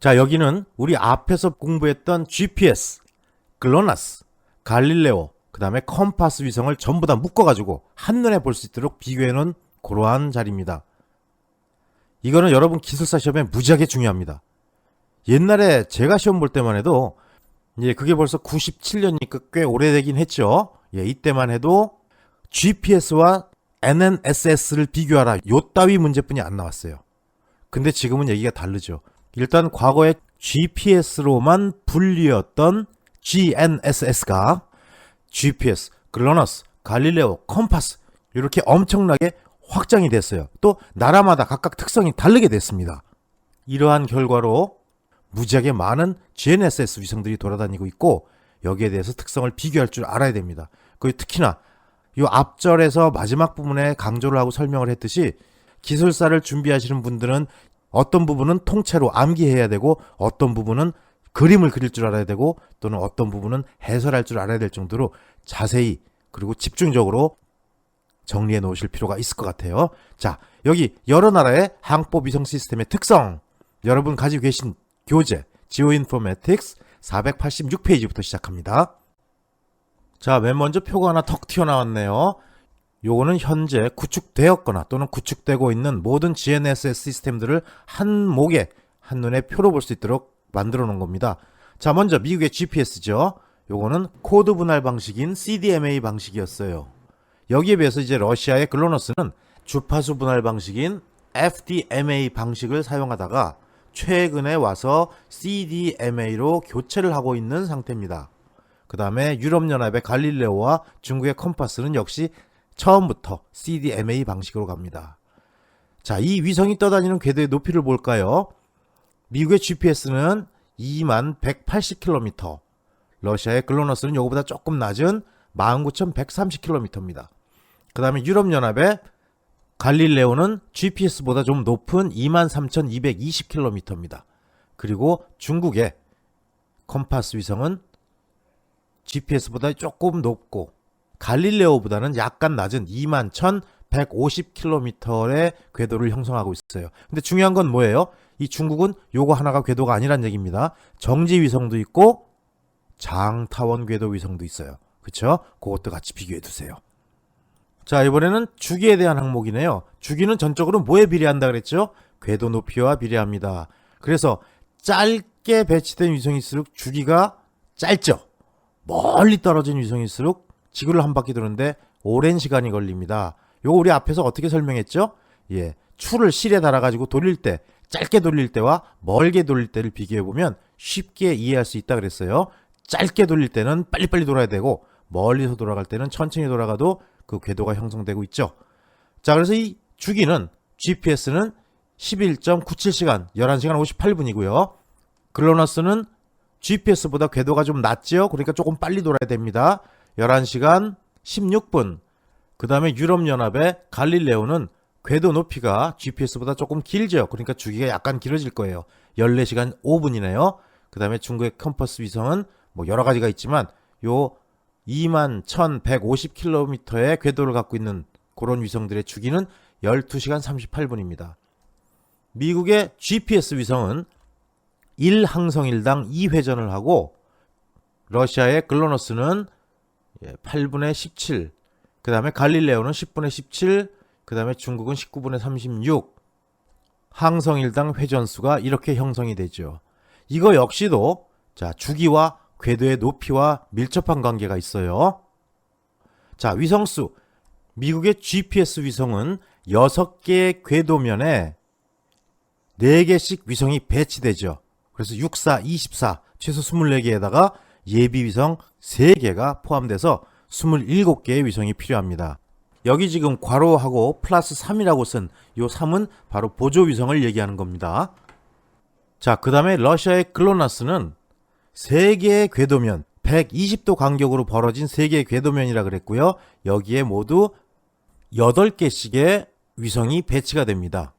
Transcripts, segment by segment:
자, 여기는 우리 앞에서 공부했던 GPS, 글로나스, 갈릴레오, 그 다음에 컴파스 위성을 전부 다 묶어가지고 한눈에 볼 수 있도록 비교해놓은 그러한 자리입니다. 이거는 여러분 기술사 시험에 무지하게 중요합니다. 옛날에 제가 시험 볼 때만 해도 예, 그게 벌써 97년이니까 꽤 오래되긴 했죠. 예, 이때만 해도 GPS와 NNSS를 비교하라. 요 따위 문제뿐이 안 나왔어요. 근데 지금은 얘기가 다르죠. 일단 과거에 GPS로만 분리였던 GNSS가 GPS, 글로너스, 갈릴레오, 컴파스 이렇게 엄청나게 확장이 됐어요. 또 나라마다 각각 특성이 다르게 됐습니다. 이러한 결과로 무지하게 많은 GNSS 위성들이 돌아다니고 있고 여기에 대해서 특성을 비교할 줄 알아야 됩니다. 그 특히나 이 앞절에서 마지막 부분에 강조를 하고 설명을 했듯이 기술사를 준비하시는 분들은 어떤 부분은 통째로 암기해야 되고 어떤 부분은 그림을 그릴 줄 알아야 되고 또는 어떤 부분은 해설할 줄 알아야 될 정도로 자세히 그리고 집중적으로 정리해 놓으실 필요가 있을 것 같아요. 자, 여기 여러 나라의 항법 위성 시스템의 특성 여러분 가지고 계신 교재 지오인포매틱스 486페이지부터 시작합니다. 자, 맨 먼저 표가 하나 턱 튀어나왔네요. 요거는 현재 구축되었거나 또는 구축되고 있는 모든 GNSS 시스템들을 한 목에 한눈에 표로 볼 수 있도록 만들어 놓은 겁니다. 자, 먼저 미국의 GPS죠. 요거는 코드 분할 방식인 CDMA 방식이었어요. 여기에 비해서 이제 러시아의 글로너스는 주파수 분할 방식인 FDMA 방식을 사용하다가 최근에 와서 CDMA로 교체를 하고 있는 상태입니다. 그 다음에 유럽연합의 갈릴레오와 중국의 컴파스는 역시 처음부터 CDMA 방식으로 갑니다. 자, 이 위성이 떠다니는 궤도의 높이를 볼까요? 미국의 GPS는 2만 180km, 러시아의 글로너스는 이거보다 조금 낮은 19,130km입니다. 그 다음에 유럽연합의 갈릴레오는 GPS보다 좀 높은 23,220km입니다. 그리고 중국의 컴파스 위성은 GPS보다 조금 높고 갈릴레오보다는 약간 낮은 21,150km의 궤도를 형성하고 있어요. 근데 중요한 건 뭐예요? 이 중국은 요거 하나가 궤도가 아니란 얘기입니다. 정지 위성도 있고 장타원 궤도 위성도 있어요. 그쵸? 그것도 같이 비교해 두세요. 자, 이번에는 주기에 대한 항목이네요. 주기는 전적으로 뭐에 비례한다 그랬죠? 궤도 높이와 비례합니다. 그래서 짧게 배치된 위성일수록 주기가 짧죠. 멀리 떨어진 위성일수록 지구를 한 바퀴 도는데 오랜 시간이 걸립니다. 요거 우리 앞에서 어떻게 설명했죠? 예. 추를 실에 달아가지고 돌릴 때, 짧게 돌릴 때와 멀게 돌릴 때를 비교해 보면 쉽게 이해할 수 있다 그랬어요. 짧게 돌릴 때는 빨리빨리 돌아야 되고 멀리서 돌아갈 때는 천천히 돌아가도 그 궤도가 형성되고 있죠. 자, 그래서 이 주기는 GPS는 11.97시간, 11시간 58분이고요. 글로너스는 GPS보다 궤도가 좀 낮죠. 그러니까 조금 빨리 돌아야 됩니다. 11시간 16분. 그 다음에 유럽연합의 갈릴레오는 궤도 높이가 GPS보다 조금 길죠. 그러니까 주기가 약간 길어질 거예요. 14시간 5분이네요. 그 다음에 중국의 컴퍼스 위성은 뭐 여러 가지가 있지만 요 2만 1150km의 궤도를 갖고 있는 그런 위성들의 주기는 12시간 38분입니다. 미국의 GPS 위성은 1항성일당 2회전을 하고 러시아의 글로너스는 8분의 17, 그 다음에 갈릴레오는 10분의 17, 그 다음에 중국은 19분의 36, 항성일당 회전수가 이렇게 형성이 되죠. 이거 역시도 자 주기와 궤도의 높이와 밀접한 관계가 있어요. 자 위성수 미국의 GPS 위성은 6개의 궤도면에 4개씩 위성이 배치되죠. 그래서 64, 24, 최소 24개에다가 예비 위성 3개가 포함돼서 27개의 위성이 필요합니다. 여기 지금 괄호하고 플러스 3이라고 쓴 요 3은 바로 보조 위성을 얘기하는 겁니다. 자, 그 다음에 러시아의 글로나스는 3개의 궤도면, 120도 간격으로 벌어진 3개의 궤도면이라 그랬고요. 여기에 모두 8개씩의 위성이 배치가 됩니다.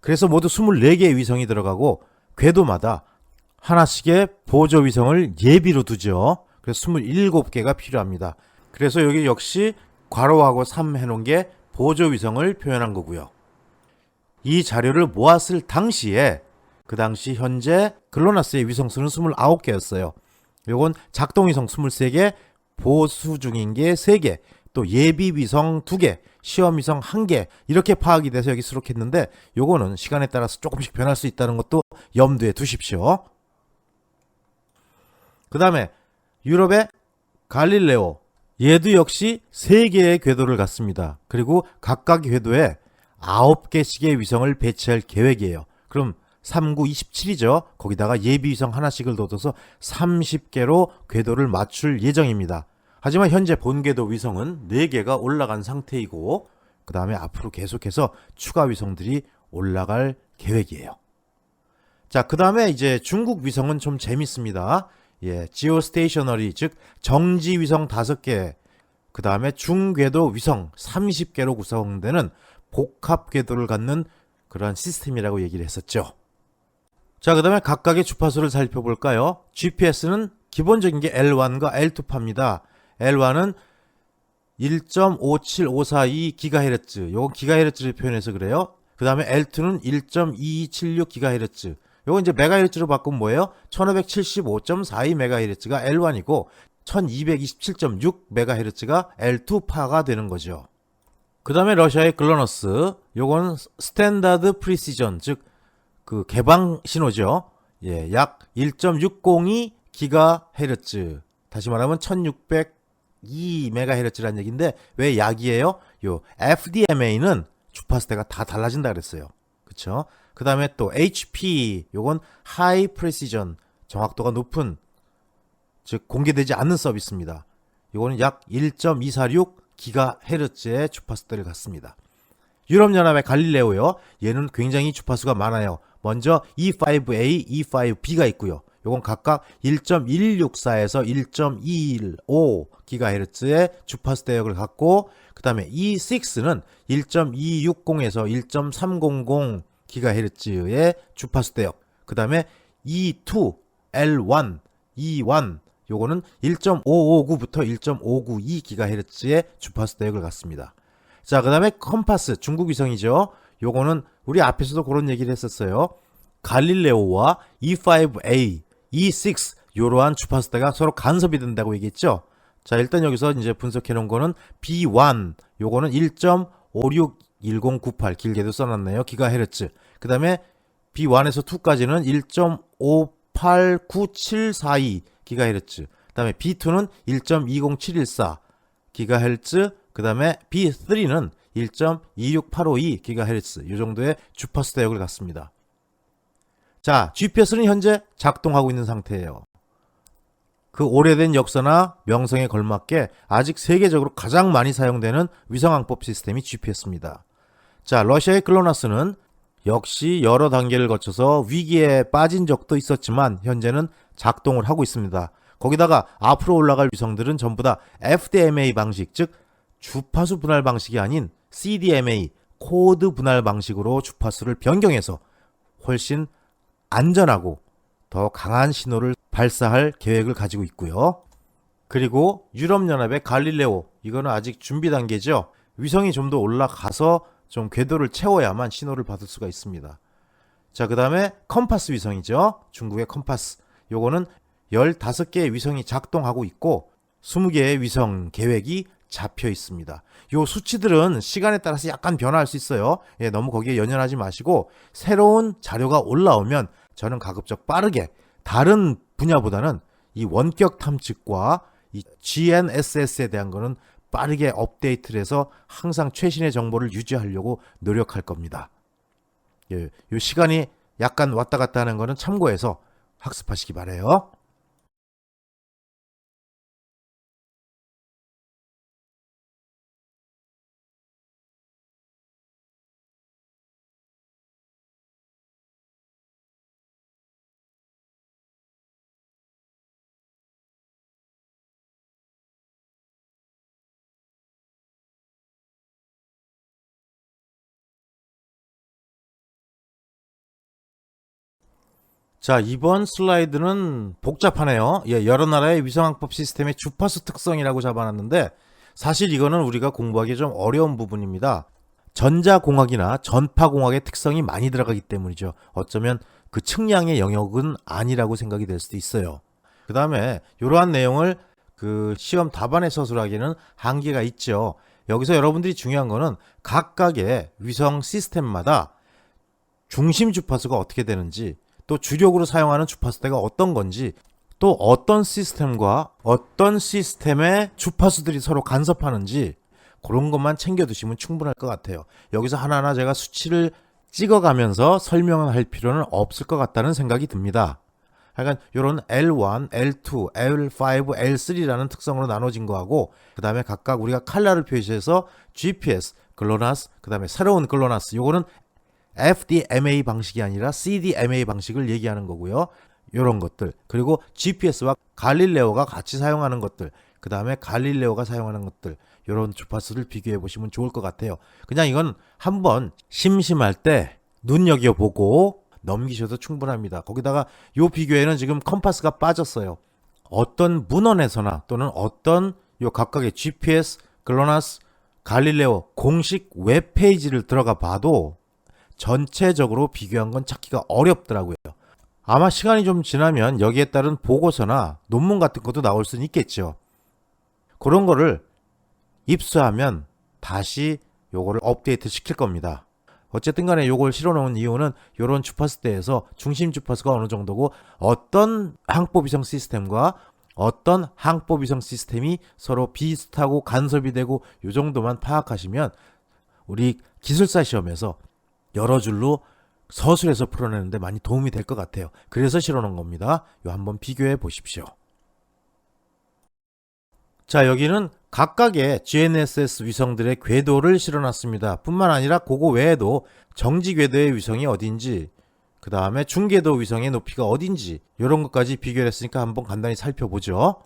그래서 모두 24개의 위성이 들어가고 궤도마다 하나씩의 보조 위성을 예비로 두죠. 그래서 27개가 필요합니다. 그래서 여기 역시 괄호하고 3 해놓은 게 보조 위성을 표현한 거고요. 이 자료를 모았을 당시에 그 당시 현재 글로나스의 위성수는 29개였어요. 요건 작동 위성 23개, 보수 중인 게 3개, 또 예비 위성 2개, 시험 위성 1개 이렇게 파악이 돼서 여기 수록했는데 요거는 시간에 따라서 조금씩 변할 수 있다는 것도 염두에 두십시오. 그 다음에 유럽의 갈릴레오 얘도 역시 3개의 궤도를 갖습니다. 그리고 각각 궤도에 9개씩의 위성을 배치할 계획이에요. 그럼 39, 27이죠. 거기다가 예비 위성 하나씩을 둬서 30개로 궤도를 맞출 예정입니다. 하지만 현재 본궤도 위성은 4개가 올라간 상태이고 그 다음에 앞으로 계속해서 추가 위성들이 올라갈 계획이에요. 자, 그 다음에 이제 중국 위성은 좀 재밌습니다. 예, 지오스테이셔너리, 즉 정지 위성 5개, 그 다음에 중궤도 위성 30개로 구성되는 복합 궤도를 갖는 그러한 시스템이라고 얘기를 했었죠. 자, 그 다음에 각각의 주파수를 살펴볼까요? GPS는 기본적인 게 L1과 L2파입니다. L1은 1.57542GHz, 요건 기가헤르츠를 표현해서 그래요. 그 다음에 L2는 1.2276GHz, 요건 이제 메가헤르츠로 바꾸면 뭐예요? 1575.42MHz가 L1이고 1227.6MHz가 L2파가 되는 거죠. 그 다음에 러시아의 글로너스, 요건 스탠다드 프리시전, 즉 그 개방 신호죠. 예, 약 1.602 기가헤르츠. 다시 말하면 1602 메가헤르츠라는 얘기인데 왜 약이에요? 요 FDMA는 주파수대가 다 달라진다 그랬어요. 그쵸? 그 다음에 또 HP, 요건 하이 프레시전, 정확도가 높은 즉 공개되지 않는 서비스입니다. 요거는 약 1.246 기가헤르츠의 주파수대를 갖습니다. 유럽연합의 갈릴레오요. 얘는 굉장히 주파수가 많아요. 먼저 E5A, E5B가 있고요. 요건 각각 1.164에서 1.215 GHz의 주파수 대역을 갖고 그다음에 E6는 1.260에서 1.300 GHz의 주파수 대역. 그 다음에 E2, L1, E1 요거는 1.559부터 1.592 GHz의 주파수 대역을 갖습니다. 자, 그 다음에 컴파스, 중국 위성이죠. 요거는 우리 앞에서도 그런 얘기를 했었어요. 갈릴레오와 E5A, E6 요러한 주파수대가 서로 간섭이 된다고 얘기했죠. 자, 일단 여기서 이제 분석해 놓은 거는 B1 요거는 1.561098 길게도 써놨네요. 기가헤르츠. 그 다음에 B1에서 2까지는 1.589742 기가헤르츠. 그 다음에 B2는 1.20714 기가헤르츠. 그 다음에 B3는 1.26852 GHz 이 정도의 주파수 대역을 갖습니다. 자, GPS는 현재 작동하고 있는 상태예요. 그 오래된 역사나 명성에 걸맞게 아직 세계적으로 가장 많이 사용되는 위성항법 시스템이 GPS입니다. 자, 러시아의 글로나스는 역시 여러 단계를 거쳐서 위기에 빠진 적도 있었지만 현재는 작동을 하고 있습니다. 거기다가 앞으로 올라갈 위성들은 전부 다 FDMA 방식, 즉 주파수 분할 방식이 아닌 CDMA 코드 분할 방식으로 주파수를 변경해서 훨씬 안전하고 더 강한 신호를 발사할 계획을 가지고 있고요. 그리고 유럽연합의 갈릴레오 이거는 아직 준비 단계죠. 위성이 좀 더 올라가서 좀 궤도를 채워야만 신호를 받을 수가 있습니다. 자, 그 다음에 컴파스 위성이죠. 중국의 컴파스. 요거는 15개의 위성이 작동하고 있고 20개의 위성 계획이 잡혀 있습니다. 요 수치들은 시간에 따라서 약간 변화할 수 있어요. 예, 너무 거기에 연연하지 마시고 새로운 자료가 올라오면 저는 가급적 빠르게 다른 분야보다는 이 원격 탐측과 이 GNSS에 대한 거는 빠르게 업데이트를 해서 항상 최신의 정보를 유지하려고 노력할 겁니다. 예, 요 시간이 약간 왔다 갔다 하는 거는 참고해서 학습하시기 바래요. 자, 이번 슬라이드는 복잡하네요. 예, 여러 나라의 위성항법 시스템의 주파수 특성이라고 잡아놨는데 사실 이거는 우리가 공부하기 좀 어려운 부분입니다. 전자공학이나 전파공학의 특성이 많이 들어가기 때문이죠. 어쩌면 그 측량의 영역은 아니라고 생각이 될 수도 있어요. 그 다음에 이러한 내용을 그 시험 답안에 서술하기에는 한계가 있죠. 여기서 여러분들이 중요한 거는 각각의 위성 시스템마다 중심 주파수가 어떻게 되는지 또 주력으로 사용하는 주파수대가 어떤 건지 또 어떤 시스템과 어떤 시스템의 주파수들이 서로 간섭하는지 그런 것만 챙겨두시면 충분할 것 같아요. 여기서 하나하나 제가 수치를 찍어가면서 설명을 할 필요는 없을 것 같다는 생각이 듭니다. 하여간 이런 L1, L2, L5, L3라는 특성으로 나눠진 거하고 그 다음에 각각 우리가 칼라를 표시해서 GPS, 글로나스, 그 다음에 새로운 글로나스 요거는 FDMA 방식이 아니라 CDMA 방식을 얘기하는 거고요. 요런 것들 그리고 GPS와 갈릴레오가 같이 사용하는 것들 그 다음에 갈릴레오가 사용하는 것들 요런 주파수를 비교해 보시면 좋을 것 같아요. 그냥 이건 한번 심심할 때 눈여겨보고 넘기셔도 충분합니다. 거기다가 요 비교에는 지금 컴파스가 빠졌어요. 어떤 문헌에서나 또는 어떤 요 각각의 GPS, 글로나스, 갈릴레오 공식 웹페이지를 들어가 봐도 전체적으로 비교한 건 찾기가 어렵더라고요. 아마 시간이 좀 지나면 여기에 따른 보고서나 논문 같은 것도 나올 수는 있겠죠. 그런 거를 입수하면 다시 요거를 업데이트 시킬 겁니다. 어쨌든 간에 요걸 실어 놓은 이유는 요런 주파수대에서 중심 주파수가 어느 정도고 어떤 항법 위성 시스템과 어떤 항법 위성 시스템이 서로 비슷하고 간섭이 되고 요 정도만 파악하시면 우리 기술사 시험에서 여러 줄로 서술해서 풀어내는데 많이 도움이 될 것 같아요. 그래서 실어 놓은 겁니다. 요 한번 비교해 보십시오. 자, 여기는 각각의 GNSS 위성들의 궤도를 실어놨습니다. 뿐만 아니라 그거 외에도 정지 궤도의 위성이 어딘지, 그 다음에 중궤도 위성의 높이가 어딘지, 이런 것까지 비교를 했으니까 한번 간단히 살펴보죠.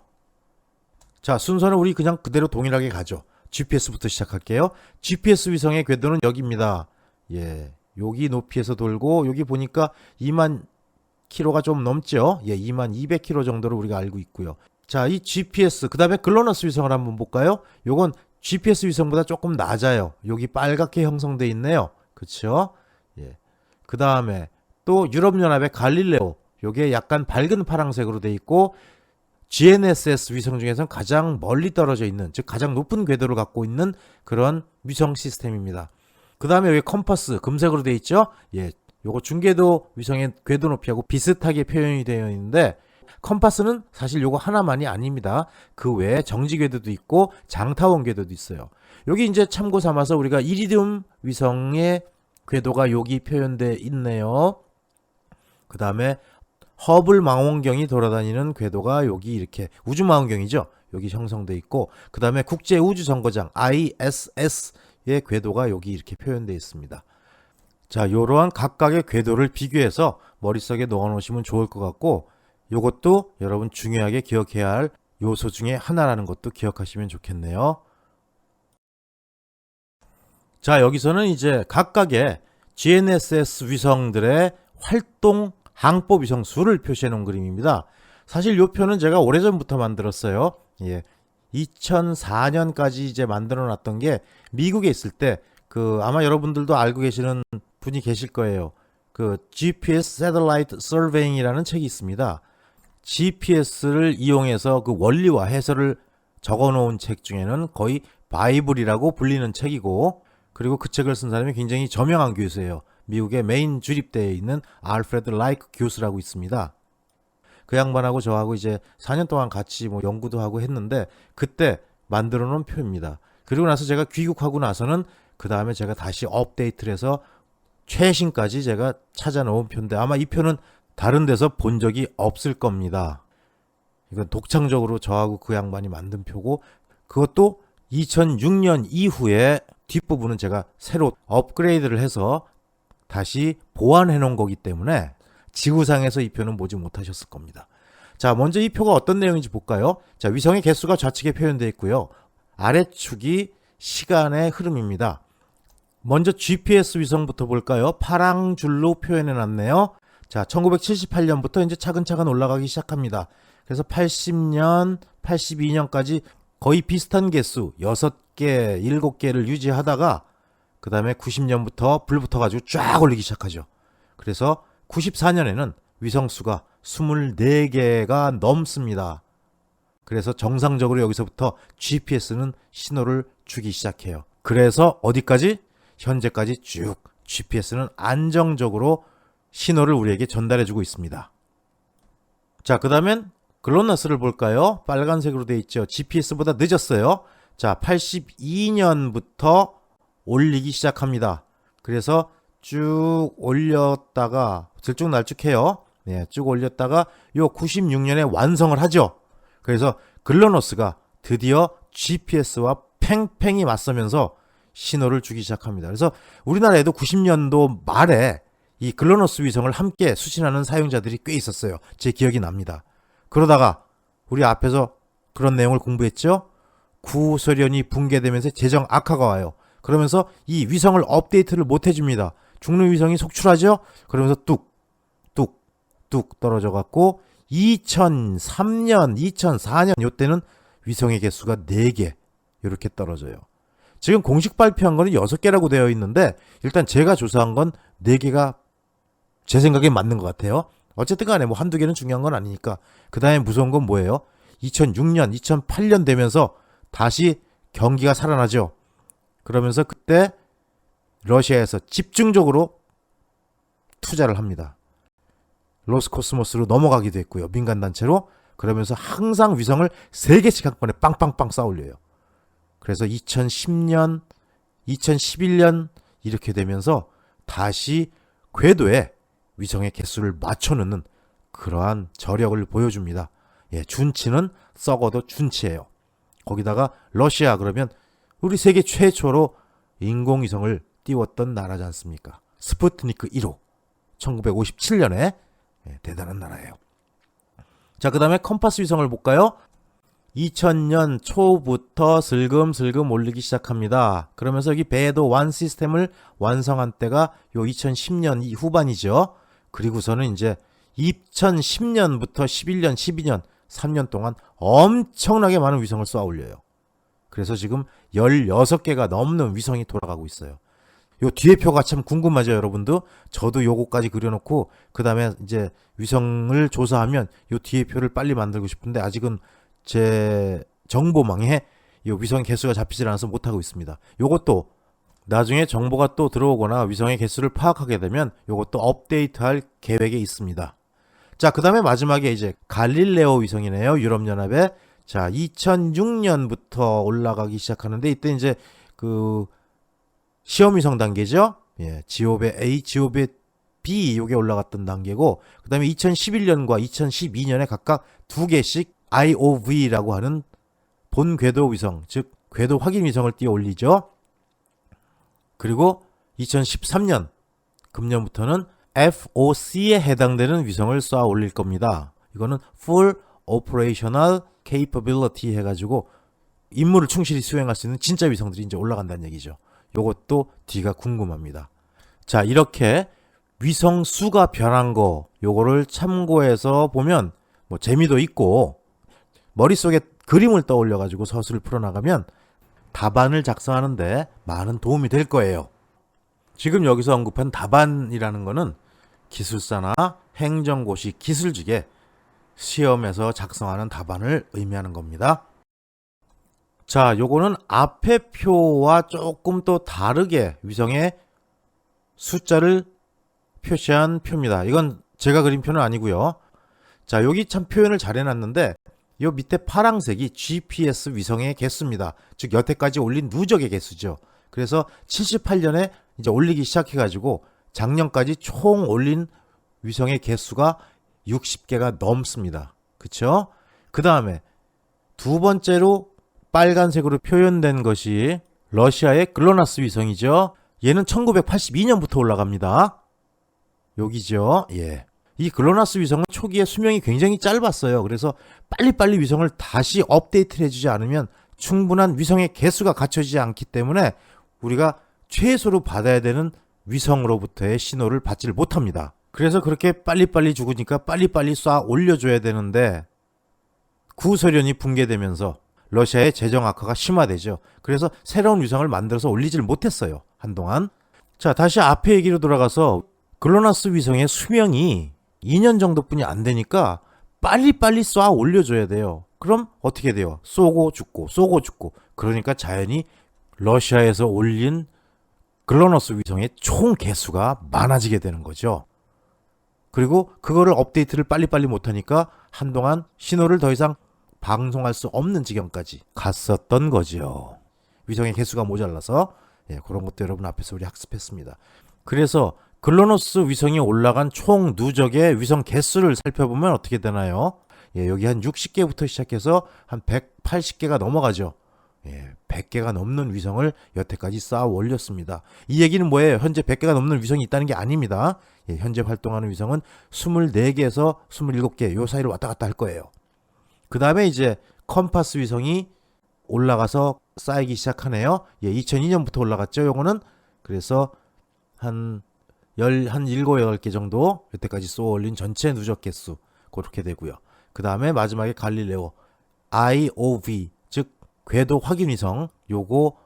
자, 순서는 우리 그냥 그대로 동일하게 가죠. GPS부터 시작할게요. GPS 위성의 궤도는 여기입니다. 예. 여기 높이에서 돌고, 여기 보니까 2만 킬로가 좀 넘죠? 예, 2만 200 킬로 정도로 우리가 알고 있고요. 자, 이 GPS, 그 다음에 글로너스 위성을 한번 볼까요? 요건 GPS 위성보다 조금 낮아요. 여기 빨갛게 형성돼 있네요. 그쵸? 예. 그 다음에 또 유럽연합의 갈릴레오. 요게 약간 밝은 파랑색으로 돼 있고, GNSS 위성 중에서는 가장 멀리 떨어져 있는, 즉 가장 높은 궤도를 갖고 있는 그런 위성 시스템입니다. 그 다음에 여기 컴퍼스, 금색으로 돼 있죠? 예. 요거 중궤도 위성의 궤도 높이하고 비슷하게 표현이 되어 있는데, 컴파스는 사실 요거 하나만이 아닙니다. 그 외에 정지 궤도도 있고 장타원 궤도도 있어요. 여기 이제 참고 삼아서 우리가 이리듐 위성의 궤도가 여기 표현돼 있네요. 그 다음에 허블 망원경이 돌아다니는 궤도가 여기 이렇게 우주 망원경이죠. 여기 형성돼 있고 그 다음에 국제 우주 정거장 ISS 의 궤도가 여기 이렇게 표현돼 있습니다. 자, 이러한 각각의 궤도를 비교해서 머릿속에 넣어 놓으시면 좋을 것 같고 요것도 여러분 중요하게 기억해야 할 요소 중에 하나라는 것도 기억하시면 좋겠네요. 자, 여기서는 이제 각각의 GNSS 위성들의 활동 항법 위성 수를 표시해 놓은 그림입니다. 사실 요 표는 제가 오래전부터 만들었어요. 예. 2004년까지 이제 만들어 놨던 게 미국에 있을 때 그 아마 여러분들도 알고 계시는 분이 계실 거예요. 그 GPS Satellite Surveying이라는 책이 있습니다. GPS를 이용해서 그 원리와 해설을 적어 놓은 책 중에는 거의 바이블이라고 불리는 책이고 그리고 그 책을 쓴 사람이 굉장히 저명한 교수예요. 미국의 메인 주립대에 있는 알프레드 라이크 교수라고 있습니다. 그 양반하고 저하고 이제 4년 동안 같이 뭐 연구도 하고 했는데 그때 만들어 놓은 표입니다. 그리고 나서 제가 귀국하고 나서는 그 다음에 제가 다시 업데이트를 해서 최신까지 제가 찾아 놓은 표인데 아마 이 표는 다른 데서 본 적이 없을 겁니다. 이건 독창적으로 저하고 그 양반이 만든 표고 그것도 2006년 이후에 뒷부분은 제가 새로 업그레이드를 해서 다시 보완해 놓은 거기 때문에 지구상에서 이 표는 보지 못하셨을 겁니다. 자, 먼저 이 표가 어떤 내용인지 볼까요? 자, 위성의 개수가 좌측에 표현되어 있고요. 아래축이 시간의 흐름입니다. 먼저 GPS 위성부터 볼까요? 파랑 줄로 표현해 놨네요. 자, 1978년부터 이제 차근차근 올라가기 시작합니다. 그래서 80년, 82년까지 거의 비슷한 개수 6개, 7개를 유지하다가 그 다음에 90년부터 불 붙어가지고 쫙 올리기 시작하죠. 그래서 94년에는 위성수가 24개가 넘습니다. 그래서 정상적으로 여기서부터 GPS는 신호를 주기 시작해요. 그래서 어디까지? 현재까지 쭉 GPS는 안정적으로 신호를 우리에게 전달해주고 있습니다. 자, 그 다음엔 글로나스를 볼까요? 빨간색으로 돼 있죠. GPS보다 늦었어요. 자, 82년부터 올리기 시작합니다. 그래서 쭉 올렸다가 들쭉날쭉해요. 네, 쭉 올렸다가 요 96년에 완성을 하죠. 그래서 글로노스가 드디어 GPS와 팽팽히 맞서면서 신호를 주기 시작합니다. 그래서 우리나라에도 90년도 말에 이 글로노스 위성을 함께 수신하는 사용자들이 꽤 있었어요. 제 기억이 납니다. 그러다가 우리 앞에서 그런 내용을 공부했죠. 구소련이 붕괴되면서 재정 악화가 와요. 그러면서 이 위성을 업데이트를 못 해줍니다. 중능 위성이 속출하죠. 그러면서 뚝, 뚝, 뚝 떨어져 갖고 2003년, 2004년 요때는 위성의 개수가 4개 이렇게 떨어져요. 지금 공식 발표한 거는 6개라고 되어 있는데 일단 제가 조사한 건 4개가 제 생각에 맞는 것 같아요. 어쨌든 간에 뭐 한두 개는 중요한 건 아니니까. 그 다음에 무서운 건 뭐예요? 2006년, 2008년 되면서 다시 경기가 살아나죠. 그러면서 그때 러시아에서 집중적으로 투자를 합니다. 로스코스모스로 넘어가기도 했고요. 민간단체로. 그러면서 항상 위성을 3개씩 한 번에 빵빵빵 쌓아 올려요. 그래서 2010년, 2011년 이렇게 되면서 다시 궤도에 위성의 개수를 맞춰놓는 그러한 저력을 보여줍니다. 예, 준치는 썩어도 준치예요. 거기다가 러시아 그러면 우리 세계 최초로 인공위성을 띄웠던 나라지 않습니까? 스푸트니크 1호 1957년에 예, 대단한 나라예요. 자, 그 다음에 컴파스 위성을 볼까요? 2000년 초부터 슬금슬금 올리기 시작합니다. 그러면서 여기 배도 완 시스템을 완성한 때가 요 2010년 이 후반이죠. 그리고서는 이제 2010년부터 11년, 12년, 3년 동안 엄청나게 많은 위성을 쏘아 올려요. 그래서 지금 16개가 넘는 위성이 돌아가고 있어요. 요 뒤에 표가 참 궁금하죠, 여러분도? 저도 요거까지 그려놓고, 그 다음에 이제 위성을 조사하면 요 뒤에 표를 빨리 만들고 싶은데, 아직은 제 정보망에 요 위성 개수가 잡히질 않아서 못하고 있습니다. 요것도 나중에 정보가 또 들어오거나 위성의 개수를 파악하게 되면 요것도 업데이트할 계획에 있습니다. 자, 그 다음에 마지막에 이제 갈릴레오 위성이네요. 유럽연합에. 자, 2006년부터 올라가기 시작하는데 이때 이제 그 시험 위성 단계죠. 예, 지오베 A, 지오베 B 요게 올라갔던 단계고 그 다음에 2011년과 2012년에 각각 두 개씩 IOV라고 하는 본 궤도 위성, 즉 궤도 확인 위성을 띄워 올리죠. 그리고 2013년 금년부터는 FOC에 해당되는 위성을 쏴 올릴 겁니다. 이거는 Full Operational Capability 해가지고 임무를 충실히 수행할 수 있는 진짜 위성들이 이제 올라간다는 얘기죠. 요것도 뒤가 궁금합니다. 자, 이렇게 위성 수가 변한 거 요거를 참고해서 보면 뭐 재미도 있고 머릿속에 그림을 떠올려 가지고 서술을 풀어 나가면 답안을 작성하는데 많은 도움이 될 거예요. 지금 여기서 언급한 답안이라는 거는 기술사나 행정고시 기술직에 시험에서 작성하는 답안을 의미하는 겁니다. 자, 요거는 앞에 표와 조금 또 다르게 위성의 숫자를 표시한 표입니다. 이건 제가 그린 표는 아니고요. 자, 여기 참 표현을 잘 해놨는데 요 밑에 파랑색이 GPS 위성의 개수입니다. 즉 여태까지 올린 누적의 개수죠. 그래서 78년에 이제 올리기 시작해가지고 작년까지 총 올린 위성의 개수가 60개가 넘습니다. 그쵸? 그 다음에 두 번째로 빨간색으로 표현된 것이 러시아의 글로나스 위성이죠. 얘는 1982년부터 올라갑니다. 여기죠. 예. 이 글로나스 위성은 초기에 수명이 굉장히 짧았어요. 그래서 빨리빨리 위성을 다시 업데이트를 해주지 않으면 충분한 위성의 개수가 갖춰지지 않기 때문에 우리가 최소로 받아야 되는 위성으로부터의 신호를 받지를 못합니다. 그래서 그렇게 빨리빨리 죽으니까 빨리빨리 쏴 올려줘야 되는데 구소련이 붕괴되면서 러시아의 재정 악화가 심화되죠. 그래서 새로운 위성을 만들어서 올리질 못했어요. 한동안. 자, 다시 앞에 얘기로 돌아가서 글로나스 위성의 수명이 2년 정도뿐이 안 되니까 빨리빨리 쏴 올려줘야 돼요. 그럼 어떻게 돼요? 쏘고 죽고, 쏘고 죽고. 그러니까 자연히 러시아에서 올린 글로너스 위성의 총 개수가 많아지게 되는 거죠. 그리고 그거를 업데이트를 빨리빨리 못하니까 한동안 신호를 더 이상 방송할 수 없는 지경까지 갔었던 거죠. 위성의 개수가 모자라서 예, 그런 것도 여러분 앞에서 우리 학습했습니다. 그래서 글로노스 위성이 올라간 총 누적의 위성 개수를 살펴보면 어떻게 되나요? 예, 여기 한 60개부터 시작해서 한 180개가 넘어가죠. 예, 100개가 넘는 위성을 여태까지 쌓아 올렸습니다. 이 얘기는 뭐예요? 현재 100개가 넘는 위성이 있다는 게 아닙니다. 예, 현재 활동하는 위성은 24개에서 27개 요 사이를 왔다 갔다 할 거예요. 그 다음에 이제 컴파스 위성이 올라가서 쌓이기 시작하네요. 예, 2002년부터 올라갔죠. 요거는 그래서 한 열, 한 일곱, 여덟 개 정도 여태까지 쏘아 올린 전체 누적 개수 그렇게 되고요. 그 다음에 마지막에 갈릴레오 IOV 즉 궤도 확인 위성 요거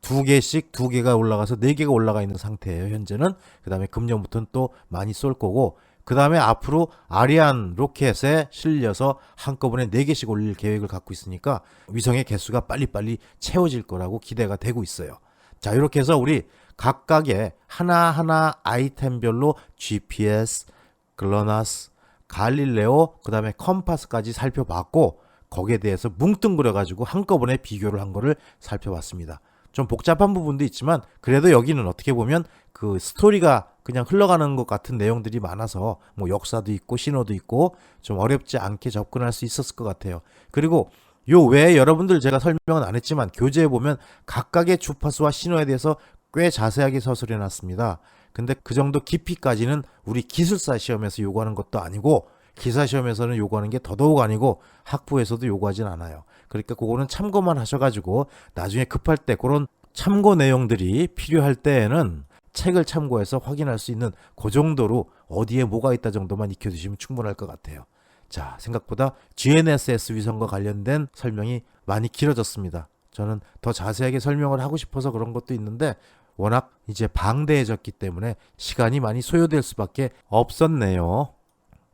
두 개씩 두 개가 올라가서 네 개가 올라가 있는 상태예요. 현재는 그 다음에 금년부터는 또 많이 쏠 거고 그 다음에 앞으로 아리안 로켓에 실려서 한꺼번에 네 개씩 올릴 계획을 갖고 있으니까 위성의 개수가 빨리빨리 채워질 거라고 기대가 되고 있어요. 자 이렇게 해서 우리 각각의 하나하나 아이템별로 GPS, 글로나스, 갈릴레오, 그 다음에 컴파스까지 살펴봤고 거기에 대해서 뭉뚱그려 가지고 한꺼번에 비교를 한 거를 살펴봤습니다. 좀 복잡한 부분도 있지만 그래도 여기는 어떻게 보면 그 스토리가 그냥 흘러가는 것 같은 내용들이 많아서 뭐 역사도 있고 신호도 있고 좀 어렵지 않게 접근할 수 있었을 것 같아요. 그리고 요 외에 여러분들 제가 설명은 안 했지만 교재에 보면 각각의 주파수와 신호에 대해서 꽤 자세하게 서술해 놨습니다. 근데 그 정도 깊이까지는 우리 기술사 시험에서 요구하는 것도 아니고 기사 시험에서는 요구하는 게 더더욱 아니고 학부에서도 요구하진 않아요. 그러니까 그거는 참고만 하셔가지고 나중에 급할 때 그런 참고 내용들이 필요할 때에는 책을 참고해서 확인할 수 있는 그 정도로 어디에 뭐가 있다 정도만 익혀두시면 충분할 것 같아요. 자, 생각보다 GNSS 위성과 관련된 설명이 많이 길어졌습니다. 저는 더 자세하게 설명을 하고 싶어서 그런 것도 있는데 워낙 이제 방대해졌기 때문에 시간이 많이 소요될 수밖에 없었네요.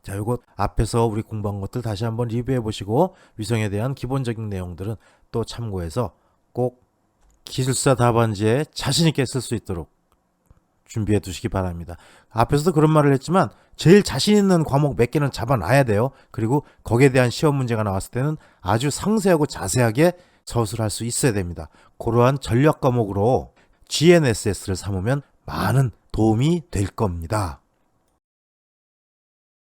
자, 요거 앞에서 우리 공부한 것들 다시 한번 리뷰해 보시고 위성에 대한 기본적인 내용들은 또 참고해서 꼭 기술사 답안지에 자신 있게 쓸 수 있도록 준비해 두시기 바랍니다. 앞에서도 그런 말을 했지만 제일 자신 있는 과목 몇 개는 잡아놔야 돼요. 그리고 거기에 대한 시험 문제가 나왔을 때는 아주 상세하고 자세하게 서술할 수 있어야 됩니다. 그러한 전략 과목으로 GNSS를 삼으면 많은 도움이 될 겁니다.